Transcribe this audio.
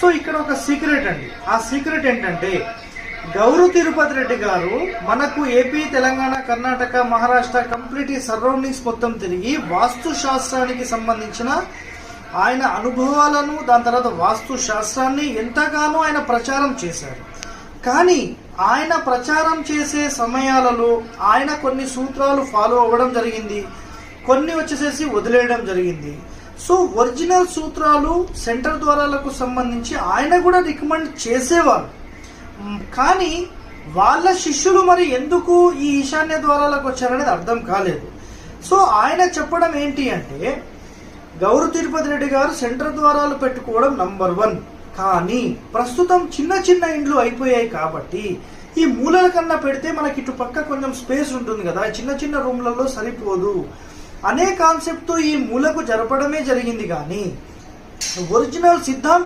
So ఇక్కడ ఒక secret అండి. ఆ సీక్రెట్ ఏంటంటే గౌరు తిరుపతి రెడ్డి గారు మనకు ఏపీ తెలంగాణ కర్ణాటక మహారాష్ట్ర కంప్లీట్ ఈ సరౌండింగ్స్ మొత్తం తిరిగి వాస్తు శాస్త్రానికి సంబంధించిన ఆయన అనుభవాలను దాని తర్వాత వాస్తు శాస్త్రాన్ని ఎంతగానో ఆయన ప్రచారం చేశారు. కానీ ఆయన ప్రచారం చేసే సమయాలలో ఆయన కొన్ని సూత్రాలు ఫాలో అవ్వడం జరిగింది. కొన్ని వచ్చేసేసి వదిలేయడం జరిగింది. సో ఒరిజినల్ సూత్రాలు సెంటర్ ద్వారాలకు సంబంధించి ఆయన కూడా రికమెండ్ చేసేవారు. కానీ వాళ్ళ శిష్యులు మరి ఎందుకు ఈ ఈశాన్య ద్వారాలకు వచ్చారనేది అర్థం కాలేదు. సో ఆయన చెప్పడం ఏంటి అంటే గౌరవ తిరుపతి రెడ్డి గారు సెంటర్ ద్వారాలు పెట్టుకోవడం నంబర్ వన్. కానీ ప్రస్తుతం చిన్న చిన్న ఇండ్లు అయిపోయాయి కాబట్టి ఈ మూలల కన్నా పెడితే మనకి ఇటు పక్క కొంచెం స్పేస్ ఉంటుంది కదా చిన్న చిన్న రూమ్లలో సరిపోదు. అనే కాన్సెప్ట్తో ఈ మూలకు జరపడమే జరిగింది కానీ ఒరిజినల్ సిద్ధాంతం